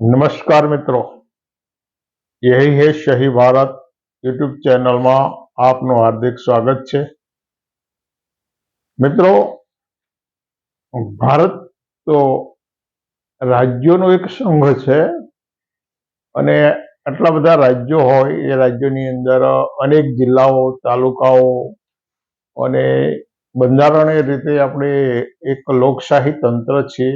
નમસ્કાર મિત્રો. યહી હે શહી ભારત યુટ્યુબ ચેનલમાં આપનું હાર્દિક સ્વાગત છે. મિત્રો, ભારત તો રાજ્યોનો એક સંઘ છે અને આટલા બધા રાજ્યો હોય, એ રાજ્યોની અંદર અનેક જિલ્લાઓ, તાલુકાઓ અને બંધારણીય રીતે આપણે એક લોકશાહી તંત્ર છે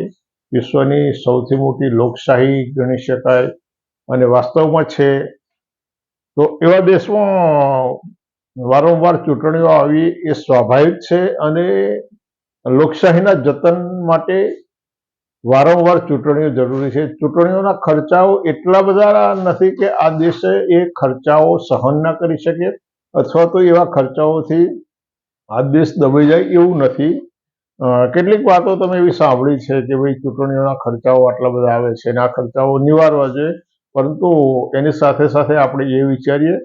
વિશ્વની સૌથી મોટી લોકશાહી ગણી શકાય અને વાસ્તવમાં છે. તો એવા દેશમાં વારંવાર ચૂંટણીઓ આવી એ સ્વાભાવિક છે અને લોકશાહીના જતન માટે વારંવાર ચૂંટણીઓ જરૂરી છે. ચૂંટણીઓના ખર્ચાઓ એટલા બધા નથી કે આ દેશે એ ખર્ચાઓ સહન ના કરી શકે અથવા તો એવા ખર્ચાઓથી આ દેશ દબાઈ જાય એવું નથી. કેટલીક વાતો તમે એવી સાંભળી છે કે ભાઈ ચૂંટણીઓના ખર્ચાઓ આટલા બધા આવે છે અને આ ખર્ચાઓ નિવારવા જોઈએ. પરંતુ એની સાથે સાથે આપણે એ વિચારીએ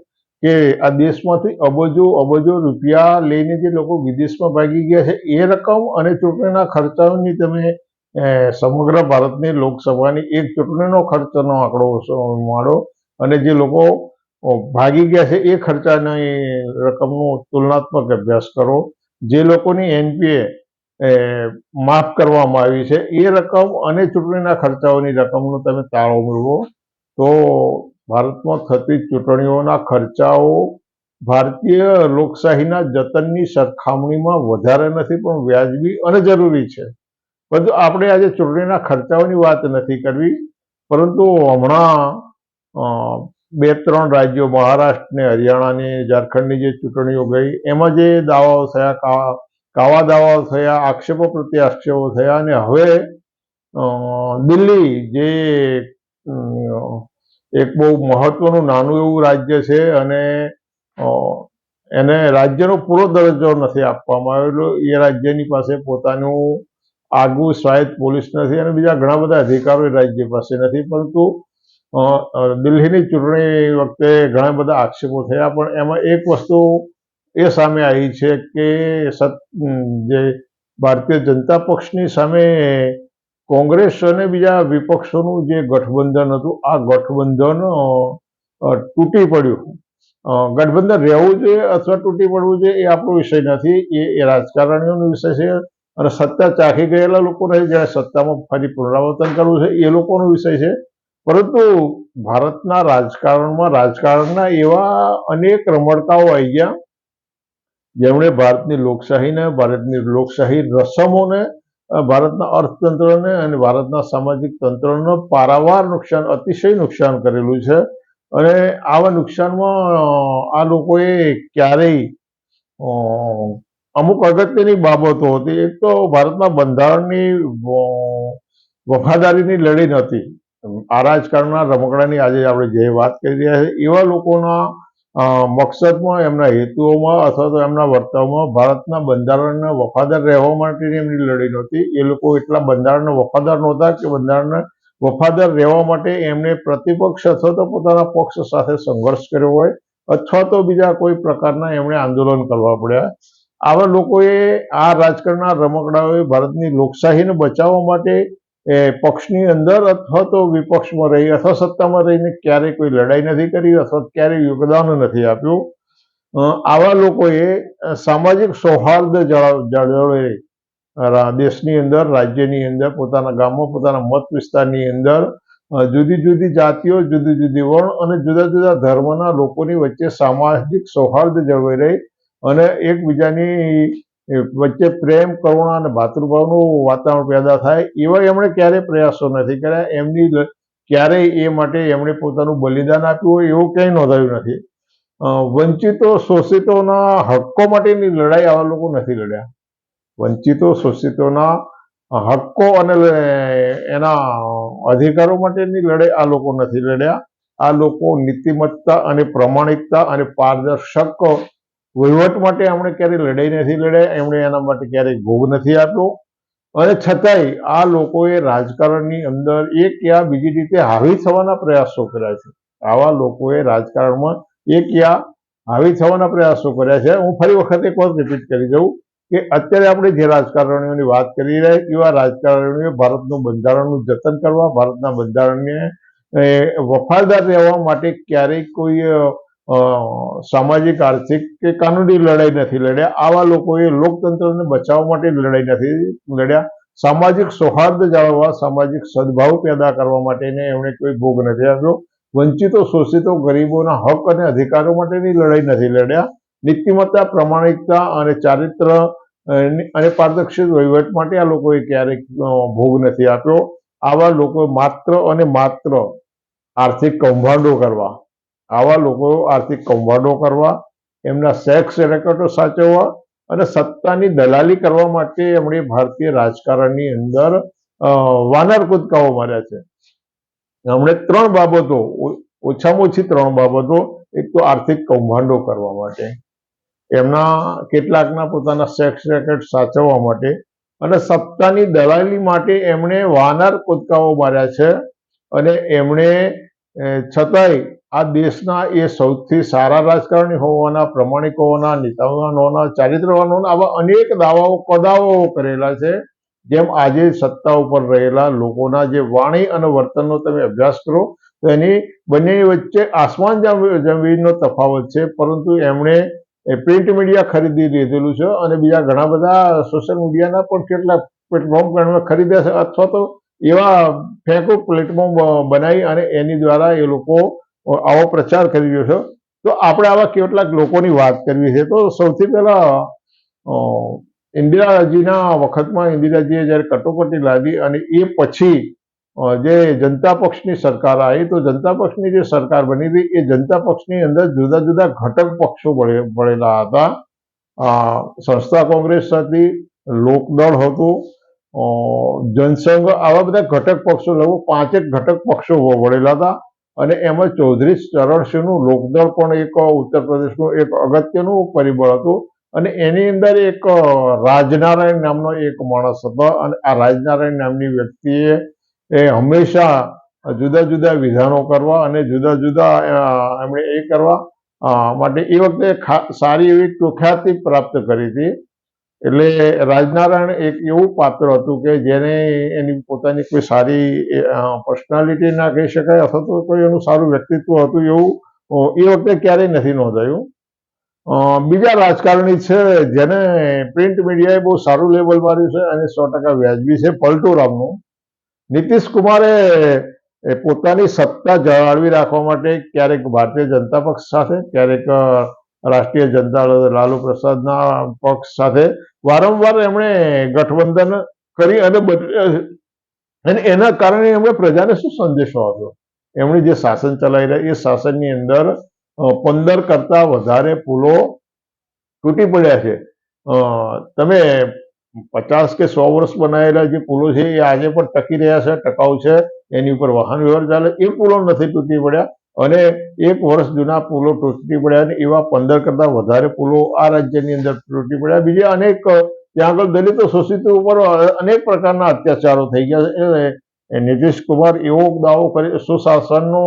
કે આ દેશમાંથી અબજો અબજો રૂપિયા લઈને જે લોકો વિદેશમાં ભાગી ગયા છે, એ રકમ અને ચૂંટણીના ખર્ચાઓની તમે સમગ્ર ભારતની લોકસભાની એક ચૂંટણીનો ખર્ચનો આંકડો માળો અને જે લોકો ભાગી ગયા છે, એ ખર્ચાની રકમનો તુલનાત્મક અભ્યાસ કરો. જે લોકોની એનપીએ માફ કરવામાં આવી છે. એ રકમ અને ચૂંટણીના ખર્ચાઓની રકમનો તમે તાળો મેળવો તો ભારતમાં થતી ચૂંટણીઓના ખર્ચાઓ ભારતીય લોકશાહીના જતનની સરખામણીમાં વધારે નથી, પણ વ્યાજબી અને જરૂરી છે. પરંતુ આપણે આજે ચૂંટણીના ખર્ચાઓની વાત નથી કરવી, પરંતુ હમણાં બે ત્રણ રાજ્યો, મહારાષ્ટ્ર ને હરિયાણાની, ઝારખંડની જે ચૂંટણીઓ ગઈ, એમાં જે દાવાઓ થયા કાવા દાવાઓ થયા, આક્ષેપો પ્રત્યે આક્ષેપો થયા અને હવે દિલ્હી જે એક બહુ મહત્વનું નાનું એવું રાજ્ય છે અને એને રાજ્યનો પૂરો દરજ્જો નથી આપવામાં આવેલો. એ રાજ્યની પાસે પોતાનું આગવું સ્વાયત્ત પોલીસ નથી અને બીજા ઘણા બધા અધિકારો રાજ્ય પાસે નથી. પરંતુ દિલ્હીની ચૂંટણી વખતે ઘણા બધા આક્ષેપો થયા, પણ એમાં એક વસ્તુ એ સામે આવી છે કે જે ભારતીય જનતા પક્ષની સામે કોંગ્રેસ અને બીજા વિપક્ષોનું જે ગઠબંધન હતું, આ ગઠબંધન તૂટી પડ્યું. ગઠબંધન રહેવું જોઈએ અથવા તૂટી પડવું જોઈએ એ આપણો વિષય નથી. એ એ રાજકારણીઓનો વિષય છે અને સત્તા ચાખી ગયેલા લોકો નથી જ્યારે સત્તામાં ફરી પુનરાવર્તન કરવું છે, એ લોકોનો વિષય છે. પરંતુ ભારતના રાજકારણમાં રાજકારણના એવા અનેક રમડકાઓ આવી ગયા જેમણે ભારતની લોકશાહીને, ભારતની લોકશાહી રસમોને ભારતના અર્થતંત્રને અને ભારતના સામાજિક તંત્રને પારાવાર નુકસાન, અતિશય નુકસાન કરેલું છે. અને આવા નુકસાનમાં આ લોકોએ ક્યારેય અમુક અગત્યની બાબતો હતી. એક તો ભારતના બંધારણની વફાદારીની લડી નથી આ રાજકારણના રમકડાની આજે આપણે જે વાત કરી રહ્યા છીએ, એવા લોકોના મકસદમાં એમના હેતુઓમાં અથવા તો એમના વર્તવમાં ભારતના બંધારણને વફાદાર રહેવા માટેની એમની લડી નહોતી. એ લોકો એટલા બંધારણને વફાદાર નહોતા કે બંધારણને વફાદાર રહેવા માટે એમને પ્રતિપક્ષ અથવા તો પોતાના પક્ષ સાથે સંઘર્ષ કર્યો હોય અથવા તો બીજા કોઈ પ્રકારના એમણે આંદોલન કરવા પડ્યા. આવા લોકોએ આ રાજકારણના રમકડાઓએ ભારતની લોકશાહીને બચાવવા માટે એ પક્ષની અંદર અથવા તો વિપક્ષમાં રહી અથવા સત્તામાં રહીને ક્યારેય કોઈ લડાઈ નથી કરી અથવા ક્યારેય યોગદાન નથી આપ્યું. આવા લોકોએ સામાજિક સૌહાર્દ જાળવે દેશની અંદર, રાજ્યની અંદર, પોતાના ગામમાં, પોતાના મત વિસ્તારની અંદર જુદી જુદી જાતિઓ, જુદી જુદી વર્ણ અને જુદા જુદા ધર્મના લોકોની વચ્ચે સામાજિક સૌહાર્દ જળવાઈ રહી અને એકબીજાની વચ્ચે પ્રેમ, કરુણા અને ભાતૃભાવનું વાતાવરણ પેદા થાય એવા એમણે ક્યારેય પ્રયાસો નથી કર્યા. એમની ક્યારેય એ માટે એમણે પોતાનું બલિદાન આપ્યું હોય એવું ક્યાંય નોંધાયું નથી. વંચિતો, શોષિતોના હક્કો માટેની લડાઈ આવા લોકો નથી લડ્યા. વંચિતો, શોષિતોના હક્કો અને એના અધિકારો માટેની લડાઈ આ લોકો નથી લડ્યા. આ લોકો નીતિમત્તા અને પ્રમાણિકતા અને પારદર્શક વહીવટ માટે એમણે ક્યારેય લડાઈ નથી લડ્યા, એમણે એના માટે ક્યારેય ભોગ નથી આપ્યો. અને છતાંય આ લોકોએ રાજકારણની અંદર એક યા બીજી રીતે હાવી થવાના પ્રયાસો કર્યા છે. આવા લોકોએ રાજકારણમાં એક યા હાવી થવાના પ્રયાસો કર્યા છે. હું ફરી વખત એક વાર રિપીટ કરી દઉં કે અત્યારે આપણે જે રાજકારણીઓની વાત કરી રહ્યા એવા રાજકારણીઓએ ભારતનું બંધારણનું જતન કરવા, ભારતના બંધારણને વફાદાર રહેવા માટે ક્યારેય કોઈ સામાજિક, આર્થિક કે કાનૂની લડાઈ નથી લડ્યા. આવા લોકોએ લોકતંત્રને બચાવવા માટે લડાઈ નથી લડ્યા. સામાજિક સૌહાર્દ જાળવવા, સામાજિક સદભાવ પેદા કરવા માટેને એમણે કોઈ ભોગ નથી આપ્યો. વંચિતો, શોષિતો, ગરીબોના હક અને અધિકારો માટેની લડાઈ નથી લડ્યા. નીતિમત્તા, પ્રમાણિકતા અને ચારિત્ર અને પારદર્શિત વહીવટ માટે આ લોકોએ ક્યારેક ભોગ નથી આપ્યો. આવા લોકો માત્ર અને માત્ર આર્થિક કૌભાંડો કરવા આવા લોકો આર્થિક કૌભાંડો કરવા, એમના સેક્સ રેકોર્ડો સાચવવા અને સત્તાની દલાલી કરવા માટે એમણે ભારતીય રાજકારણની અંદર વાનર કૂદકાઓ માર્યા છે. એમણે ત્રણ બાબતો ઓછામાં ઓછી ત્રણ બાબતો, એક તો આર્થિક કૌભાંડો કરવા માટે, એમના કેટલાકના પોતાના સેક્સ રેકેટ સાચવવા માટે અને સત્તાની દલાલી માટે એમણે વાનર કૂદકાઓ માર્યા છે અને એમણે છતાંય આ દેશના એ સૌથી સારા રાજકારણી હોવાના પ્રમાણિક હોવાના નીતિવાન ચારિત્રવાનોના આવા અનેક દાવાઓ કદાવાઓ કરેલા છે, જેમ આજે સત્તા ઉપર રહેલા લોકોના જે વાણી અને વર્તનનો તમે અભ્યાસ કરો, તો એની બંને વચ્ચે આસમાન જમ- જમીનનો તફાવત છે, પરંતુ એમણે પ્રિન્ટ મીડિયા ખરીદી લીધેલું છે અને બીજા ઘણા બધા સોશિયલ મીડિયાના પણ કેટલાક પ્લેટફોર્મ ખરીદ્યા છે, અથવા તો એવા ફેંકો પ્લેટફોર્મ બનાવી અને એની દ્વારા એ લોકો આવો પ્રચાર કરી રહ્યો છે. તો આપણે આવા કેટલાક લોકોની વાત કરવી છે. તો સૌથી પહેલા ઇન્દિરાજીના વખતમાં ઇન્દિરાજીએ જ્યારે કટોકટી લાદી અને એ પછી જે જનતા પક્ષની સરકાર આવી, તો જનતા પક્ષની જે સરકાર બની હતી, એ જનતા પક્ષની અંદર જુદા જુદા ઘટક પક્ષો ભળેલા હતા. સંસ્થા કોંગ્રેસ હતી, લોકદળ હતું જનસંઘ, આવા બધા ઘટક પક્ષો લગભગ પાંચેક ઘટક પક્ષો વળેલા હતા. અને એમાં ચૌધરી ચરણસિંહનું લોકદળ પણ એક, ઉત્તર પ્રદેશનું એક, અગત્યનું પરિબળ હતું. અને એની અંદર એક રાજનારાયણ નામનો એક માણસ હતો. અને આ રાજનારાયણ નામની વ્યક્તિએ એ હંમેશા જુદા જુદા વિધાનો કરવા અને જુદા જુદા એમણે એ કરવા માટે એ વખતે સારી એવી કુખ્યાતિ પ્રાપ્ત કરી હતી. એટલે રાજનારાયણ એક એવું પાત્ર હતું કે જેને એની પોતાની કોઈ સારી પર્સનાલિટી ના કહી શકાય અથવા તો કોઈ એનું સારું વ્યક્તિત્વ હતું એવું એ વખતે ક્યારેય નથી નોંધાયું. બીજા રાજકારણી છે જેને પ્રિન્ટ મીડિયાએ બહુ સારું લેવલ માર્યું છે અને સો ટકા વ્યાજબી છે પલટુરામનું. નીતિશ કુમારે પોતાની સત્તા જાળવી રાખવા માટે ક્યારેક ભારતીય જનતા પક્ષ સાથે, ક્યારેક રાષ્ટ્રીય જનતા દળ લાલુ પ્રસાદના પક્ષ સાથે વારંવાર એમણે ગઠબંધન કરી અને અને એના કારણે એમણે પ્રજાને શું સંદેશો આપ્યો? એમણે જે શાસન ચલાવી રહ્યા, એ શાસનની અંદર પંદર કરતા વધારે પુલો તૂટી પડ્યા છે. તમે પચાસ કે સો વર્ષ બનાવેલા જે પુલો છે, એ આજે પણ ટકી રહ્યા છે, ટકાઉ છે, એની ઉપર વાહન વ્યવહાર ચાલે, એ પુલો નથી તૂટી પડ્યા. અને એક વર્ષ જૂના પુલો તૂટી પડ્યા અને એવા પંદર કરતા વધારે પુલો આ રાજ્યની અંદર તૂટી પડ્યા. બીજા અનેક, ત્યાં આગળ દલિતો શોષિતો ઉપર અનેક પ્રકારના અત્યાચારો થઈ ગયા છે. નીતિશ કુમાર એવો દાવો કરી, સુશાસનનો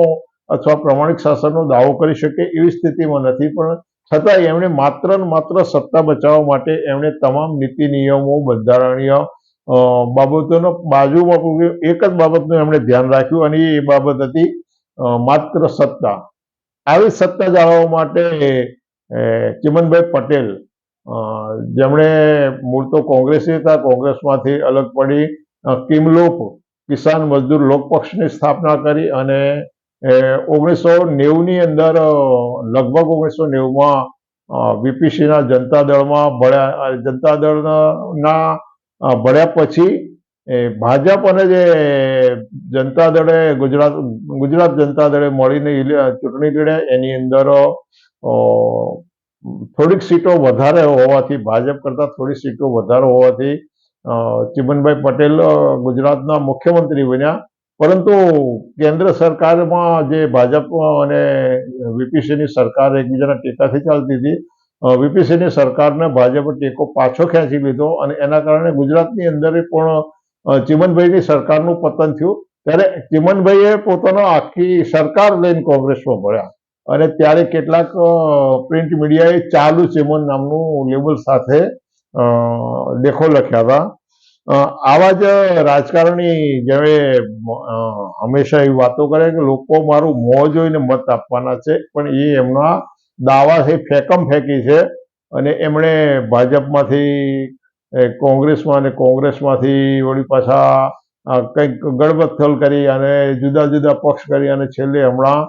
અથવા પ્રમાણિક શાસનનો દાવો કરી શકે એવી સ્થિતિમાં નથી. પણ છતાંય એમણે માત્ર ને માત્ર સત્તા બચાવવા માટે એમણે તમામ નીતિ નિયમો બંધારણીય બાબતોનો બાજુમાં. એક જ બાબતનું એમણે ધ્યાન રાખ્યું અને એ બાબત હતી માત્ર સત્તા. આવી સત્તા જાળવવા માટે ચિમનભાઈ પટેલ જેમણે મૂળ તો કોંગ્રેસી હતા, કોંગ્રેસમાંથી અલગ પડી કિમલોપ કિસાન મજદૂર લોક પક્ષની સ્થાપના કરી અને ઓગણીસો નેવુંની અંદર લગભગ ઓગણીસો નેવુંમાં વીપીસીના જનતા દળમાં ભળ્યા, જનતા દળના ભળ્યા પછી એ ભાજપ અને જે જનતા દળે ગુજરાત ગુજરાત જનતા દળે મળીને ચૂંટણી લડ્યા એની અંદર થોડીક સીટો વધારે હોવાથી, ભાજપ કરતાં થોડી સીટો વધારે હોવાથી ચિમનભાઈ પટેલ ગુજરાતના મુખ્યમંત્રી બન્યા. પરંતુ કેન્દ્ર સરકારમાં જે ભાજપ અને વીપીસીની સરકાર એકબીજાના ટેકાથી ચાલતી હતી વીપીસીની સરકારને ભાજપે ટેકો પાછો ખેંચી લીધો અને એના કારણે ગુજરાતની અંદર પણ ચિમનભાઈની સરકારનું પતન થયું. ત્યારે ચિમનભાઈએ પોતાનો આખી સરકાર લઈને કોંગ્રેસમાં ભળ્યા. અને ત્યારે કેટલાક પ્રિન્ટ મીડિયાએ ચાલુ ચિમન નામનું લેબલ સાથે લેખો લખ્યા હતા. આવા જ રાજકારણી જેવે હંમેશા એવી વાતો કરે કે લોકો મારું મોં જોઈને મત આપવાના છે, પણ એ એમના દાવા છે, ફેકમ ફેંકી છે. અને એમણે ભાજપમાંથી કોંગ્રેસમાં અને કોંગ્રેસમાંથી વળી પાછા કંઈક ગડબથલ કરી અને જુદા જુદા પક્ષ કરી અને છેલ્લે હમણાં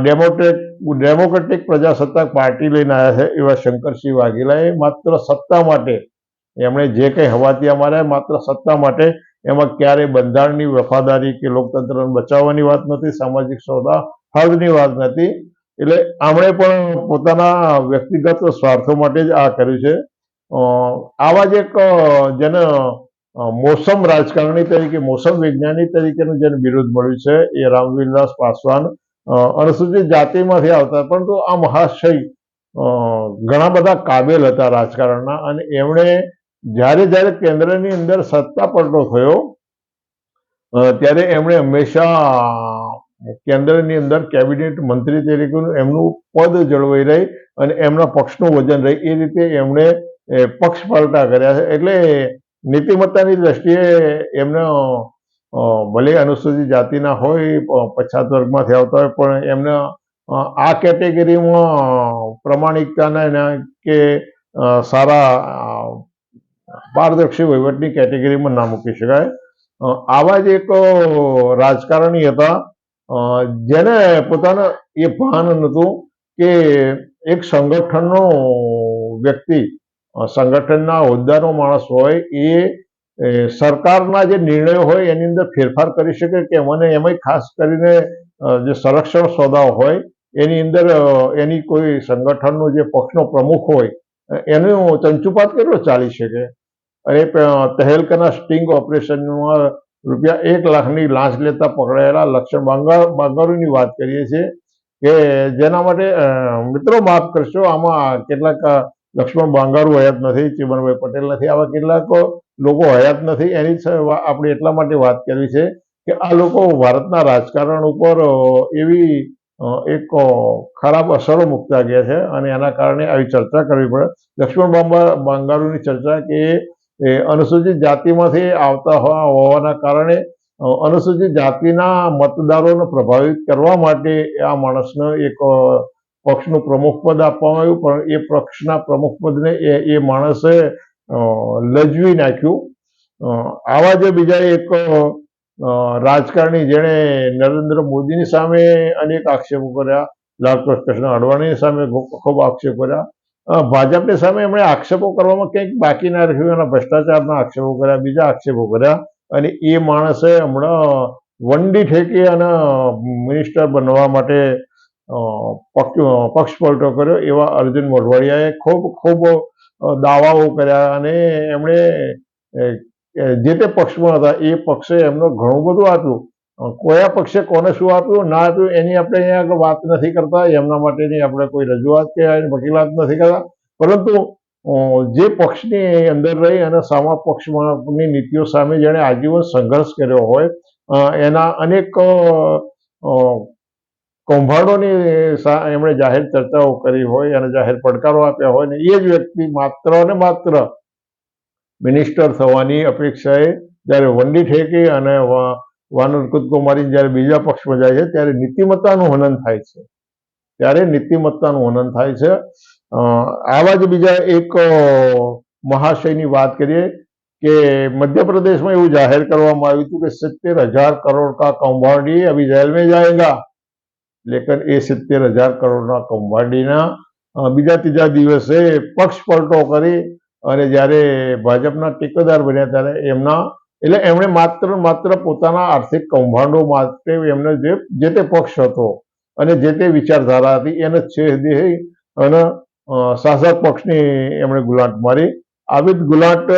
ડેમોક્રેટ, ડેમોક્રેટિક પ્રજાસત્તાક પાર્ટી લઈને આવ્યા છે એવા શંકરસિંહ વાઘેલાએ માત્ર સત્તા માટે, એમણે જે કંઈ હવાતિયા માર્યા માત્ર સત્તા માટે, એમાં ક્યારેય બંધારણની વફાદારી કે લોકતંત્રને બચાવવાની વાત નથી, સામાજિક સૌદા હળની વાત નથી. એટલે આમણે પણ પોતાના વ્યક્તિગત સ્વાર્થો માટે જ આ કર્યું છે. આવા જ એક જેને મોસમ રાજકારણી તરીકે, મોસમ વૈજ્ઞાનિક તરીકેનું જેને બિરુદ મળ્યું છે, એ રામવિલાસ પાસવાન અનુસૂચિત જાતિમાંથી આવતા પરંતુ આ મહાશય ઘણા બધા કાબેલ હતા રાજકારણના અને એમણે જ્યારે જ્યારે કેન્દ્રની અંદર સત્તા પલટો થયો ત્યારે એમણે હંમેશા કેન્દ્રની અંદર કેબિનેટ મંત્રી તરીકેનું એમનું પદ જળવાઈ રહી અને એમના પક્ષનું વજન રહી. એ રીતે એમણે એ, પક્ષ પલટા કર્યા છે. એટલે નીતિમત્તાની દ્રષ્ટિએ એમનો ભલે અનુસૂચિત જાતિના હોય પછાત વર્ગમાંથી આવતા હોય પણ એમને આ કેટેગરીમાં પ્રમાણિકતાના કે સારા પારદર્શી વહીવટની કેટેગરીમાં ના મૂકી શકાય. આવા જ એક રાજકારણી હતા જેને પોતાના એ ભાન નહોતું કે એક સંગઠનનો વ્યક્તિ સંગઠનના હોદ્દાનો માણસ હોય, એ સરકારના જે નિર્ણયો હોય, એની અંદર ફેરફાર કરી શકે કે મને એમાંય ખાસ કરીને જે સંરક્ષણ સોદાઓ હોય, એની અંદર એની કોઈ સંગઠનનો જે પક્ષનો પ્રમુખ હોય એનો ચંચુપાત કેટલો ચાલી શકે? અને તહેલકાના સ્ટિંગ ઓપરેશનમાં રૂપિયા એક લાખની લાંચ લેતા પકડાયેલા લક્ષણ બાંગર બાંગારુની વાત કરીએ છીએ કે જેના માટે મિત્રો માફ કરશો, આમાં કેટલાક લક્ષ્મણ બાંગારું હયાત નથી, ચિમનભાઈ પટેલ નથી, આવા કેટલાક લોકો હયાત નથી. એની આપણે એટલા માટે વાત કરવી છે કે આ લોકો ભારતના રાજકારણ ઉપર એવી એક ખરાબ અસરો મૂકતા ગયા છે અને એના કારણે આવી ચર્ચા કરવી પડે. લક્ષ્મણ બાંગારુની ચર્ચા કે અનુસૂચિત જાતિમાંથી આવતા હોવાના કારણે અનુસૂચિત જાતિના મતદારોને પ્રભાવિત કરવા માટે આ માણસનો એક પક્ષનું પ્રમુખ પદ આપવામાં આવ્યું, પણ એ પક્ષના પ્રમુખ પદને એ એ માણસે લજવી નાખ્યું. આવા જે બીજા એક રાજકારણી જેણે નરેન્દ્ર મોદીની સામે અનેક આક્ષેપો કર્યા લાલકૃષ્ણ અડવાણીની સામે ખૂબ આક્ષેપ કર્યા. ભાજપની સામે એમણે આક્ષેપો કરવામાં કંઈક બાકી ના રાખ્યું, એના ભ્રષ્ટાચારના આક્ષેપો કર્યા, બીજા આક્ષેપો કર્યા. અને એ માણસે હમણાં વંડી ઠેકી અને મિનિસ્ટર બનવા માટે પક્ષ પક્ષ પલટો કર્યો એવા અર્જુન મોઢવાડિયાએ ખૂબ ખૂબ દાવાઓ કર્યા અને એમણે જે તે પક્ષમાં હતા એ પક્ષે એમનો ઘણું બધું આપ્યું. કયા પક્ષે કોને શું આપ્યું? ના આપ્યું, એની આપણે અહીંયા આગળ વાત નથી કરતા, એમના માટેની આપણે કોઈ રજૂઆત કે વકીલાત નથી કરતા. પરંતુ જે પક્ષની અંદર રહી અને સામા પક્ષની નીતિઓ સામે જેણે આજીવન સંઘર્ષ કર્યો હોય એના અનેક કૌભાંડોની એમણે જાહેર ચર્ચાઓ કરી હોય અને જાહેર પડકારો આપ્યા હોય ને, એ જ વ્યક્તિ માત્ર અને માત્ર મિનિસ્ટર થવાની અપેક્ષાએ જ્યારે વંડી ઠેકી અને વાનર કુદકુમારી જ્યારે બીજા પક્ષમાં જાય છે, ત્યારે નીતિમત્તાનું હનન થાય છે. ત્યારે નીતિમત્તાનું હનન થાય છે. આવા જ બીજા એક મહાશયની વાત કરીએ કે મધ્યપ્રદેશમાં એવું જાહેર કરવામાં આવ્યું હતું કે સિત્તેર હજાર કરોડ કા કૌભાંડી અભી જેલ મેં લેકિન એ સિત્તેર હજાર કરોડના કૌભાંડીના બીજા ત્રીજા દિવસે પક્ષ પલટો કરી અને જ્યારે ભાજપના ટેકેદાર બન્યા ત્યારે એમના, એટલે એમણે માત્ર માત્ર પોતાના આર્થિક કૌભાંડો માટે એમને જે જે તે પક્ષ હતો અને જે તે વિચારધારા હતી, એને છેદી અને શાસક પક્ષની એમણે ગુલાટ મારી. આવી જ ગુલાટ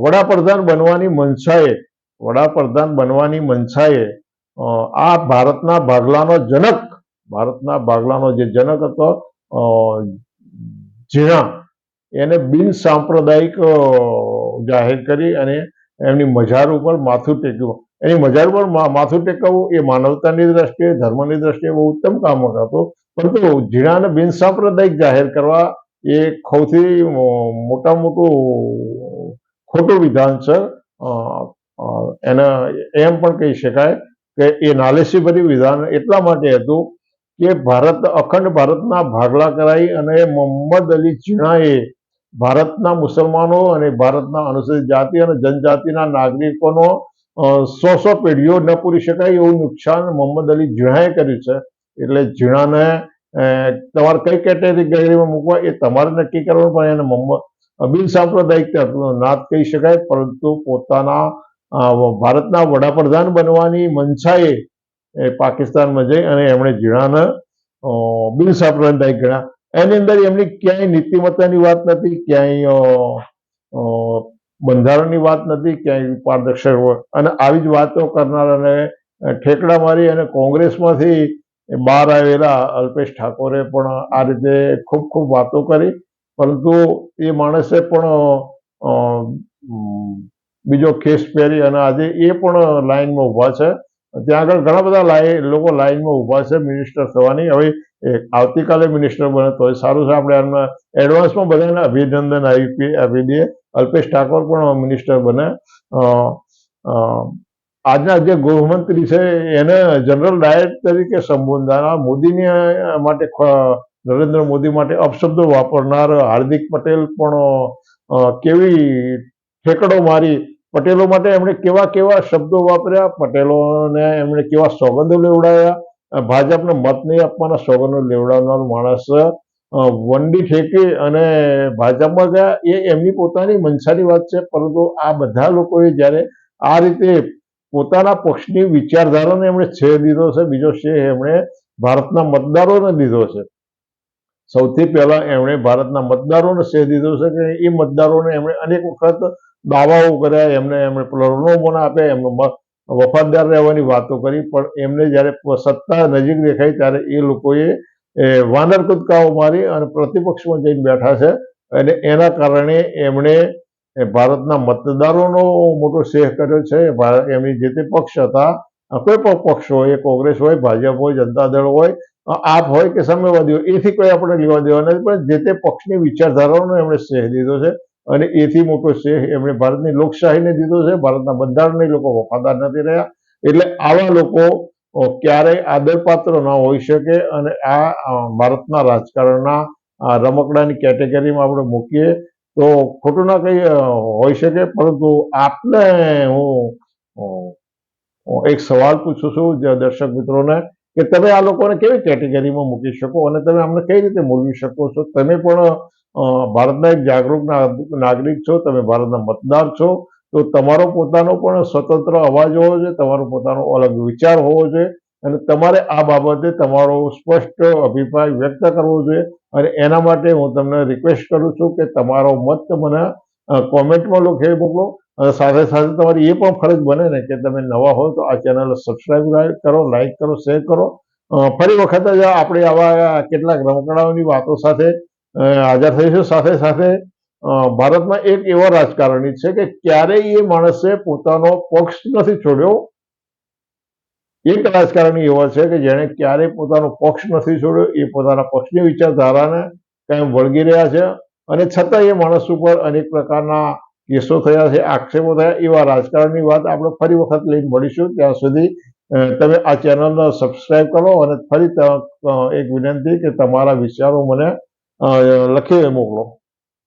વડાપ્રધાન બનવાની મનસાએ વડાપ્રધાન બનવાની મનસાએ આ ભારતના ભાગલાનો જનક ભારતના ભાગલાનો જે જનક હતો ઝીણા એને બિન સાંપ્રદાયિક જાહેર કરી અને એમની મજાર ઉપર માથું ટેક્યું. એની મજાર ઉપર માથું ટેકવવું એ માનવતાની દ્રષ્ટિએ ધર્મની દ્રષ્ટિએ બહુ ઉત્તમ કામ હતું. પરંતુ ઝીણાને બિન સાંપ્રદાયિક જાહેર કરવા એ સૌથી મોટા મોટું ખોટું વિધાન છે. અ, એમ પણ કહી શકાય કે એ નાલેસીભરી વિધાન એટલા માટે હતું કે ભારત, અખંડ ભારતના ભાગલા કરાઈ અને મોહમ્મદ અલી ઝીણાએ ભારતના મુસલમાનો અને ભારતના અનુસૂચિત જાતિ અને જનજાતિના નાગરિકોનો સો સો પેઢીઓ ન પૂરી શકાય એવું નુકસાન મોહમ્મદ અલી ઝીણાએ કર્યું છે. એટલે ઝીણાને તમારે કઈ કેટેગરી કેટેગરીમાં મૂકવા એ તમારે નક્કી કરવાનું પણ એને મોહમ્મદ બિન સાંપ્રદાયિક નાત કહી શકાય, પરંતુ પોતાના ભારતના વડાપ્રધાન બનવાની મંશાએ પાકિસ્તાનમાં જઈ અને એમણે જીણાના બિલ સાંપ્રદાયિક ગણ્યા એની અંદર એમની ક્યાંય નીતિમત્તાની વાત નથી, ક્યાંય બંધારણની વાત નથી, ક્યાંય પારદર્શક હોય. અને આવી જ વાતો કરનારાને ઠેકડા મારી અને કોંગ્રેસમાંથી બહાર આવેલા અલ્પેશ ઠાકોરે પણ આ રીતે ખૂબ ખૂબ વાતો કરી. પરંતુ એ માણસે પણ બીજો કેસ પહેરી અને આજે એ પણ લાઇનમાં ઊભા છે. ત્યાં આગળ ઘણા બધા લાઈ, લોકો લાઇનમાં ઊભા છે મિનિસ્ટર થવાની. હવે આવતીકાલે મિનિસ્ટર બને તો સારું છે. આપણે એમના એડવાન્સમાં બધાને અભિનંદન આપી આપી દઈએ અલ્પેશ ઠાકોર પણ મિનિસ્ટર બને. આજના જે ગૃહમંત્રી છે એને જનરલ ડાયર તરીકે સંબોધનારા મોદીને માટે નરેન્દ્ર મોદી માટે અપશબ્દો વાપરનાર હાર્દિક પટેલ પણ કેવી ઠેકડો મારી પટેલો માટે એમણે કેવા કેવા શબ્દો વાપર્યા, પટેલોને એમણે કેવા સોગંદો લેવડાવ્યા ભાજપને મત નહીં આપવાના સોગંદો લેવડાવનાર માણસ વંડી ઠેકી અને ભાજપમાં ગયા, એ એમની પોતાની મનસાની વાત છે, પરંતુ આ બધા લોકોએ જ્યારે આ રીતે પોતાના પક્ષની વિચારધારાને એમણે છે દીધો છે, બીજો છે એમણે ભારતના મતદારોને દીધો છે. સૌથી પહેલા એમણે ભારતના મતદારોને શ્રેય દીધો છે કે એ મતદારોને એમણે અનેક વખત દાવાઓ કર્યા, એમને એમણે પ્રલોભન આપ્યા એમનો વફાદાર રહેવાની વાતો કરી, પણ એમને જ્યારે સત્તા નજીક દેખાઈ ત્યારે એ લોકોએ વાનર કૂદકાઓ મારી અને પ્રતિપક્ષમાં જઈને બેઠા છે અને એના કારણે એમણે ભારતના મતદારોનો મોટો શેહ કર્યો છે. એમની જે તે પક્ષ હતા, કોઈ પણ પક્ષ હોય કોંગ્રેસ હોય, ભાજપ હોય, જનતા દળ હોય આપ હોય કે સામ્યવાદી હોય એથી કોઈ આપણે લેવા દેવા નથી, પણ જે તે પક્ષની વિચારધારાઓનો એમણે શેર દીધો છે અને એથી મોટો શેર એમણે ભારતની લોકશાહીને દીધો છે. ભારતના બંધારણને લોકો વફાદાર નથી રહ્યા. એટલે આવા લોકો ક્યારેય આદરપાત્ર ન હોઈ શકે અને આ ભારતના રાજકારણના રમકડાની કેટેગરીમાં આપણે મૂકીએ તો ખોટું ના કંઈ હોઈ શકે. પરંતુ આપને હું એક સવાલ પૂછું છું, જે દર્શક મિત્રોને. કે તમે આ લોકોને કેવી કેટેગરીમાં મૂકી શકો અને તમે અમને કઈ રીતે મૂલવી શકો છો? તમે પણ ભારતના એક જાગૃત નાગરિક છો, તમે ભારતના મતદાર છો, તો તમારો પોતાનો પણ સ્વતંત્ર અવાજ હોવો જોઈએ, તમારો પોતાનો અલગ વિચાર હોવો જોઈએ અને તમારે આ બાબતે તમારો સ્પષ્ટ અભિપ્રાય વ્યક્ત કરવો જોઈએ અને એના માટે હું તમને રિક્વેસ્ટ કરું છું કે તમારો મત મને કોમેન્ટમાં લખી મોકલો. સાથે સાથે તમારી એ પણ ફરજ બને ને કે તમે નવા હો તો આ ચેનલ સબસ્ક્રાઈબ કરો લાઈક કરો શેર કરો. ફરી વખત જ આપણે આવા કેટલાક રમકડાઓની વાતો સાથે હાજર થઈશું. સાથે સાથે ભારતમાં એક એવો રાજકારણી છે કે ક્યારેય એ માણસે પોતાનો પક્ષ નથી છોડ્યો. એક રાજકારણી એવો છે કે જેણે ક્યારેય પોતાનો પક્ષ નથી છોડ્યો. એ પોતાના પક્ષની વિચારધારાને કાંઈ વળગી રહ્યા છે. અને છતાં એ માણસ ઉપર અનેક પ્રકારના કેસો થયા છે આક્ષેપો થયા એવા રાજકારણની વાત આપણે ફરી વખત લઈને મળીશું. ત્યાં સુધી તમે આ ચેનલને સબસ્ક્રાઇબ કરો અને ફરી એક વિનંતી કે તમારા વિચારો મને અ, લખી મોકલો.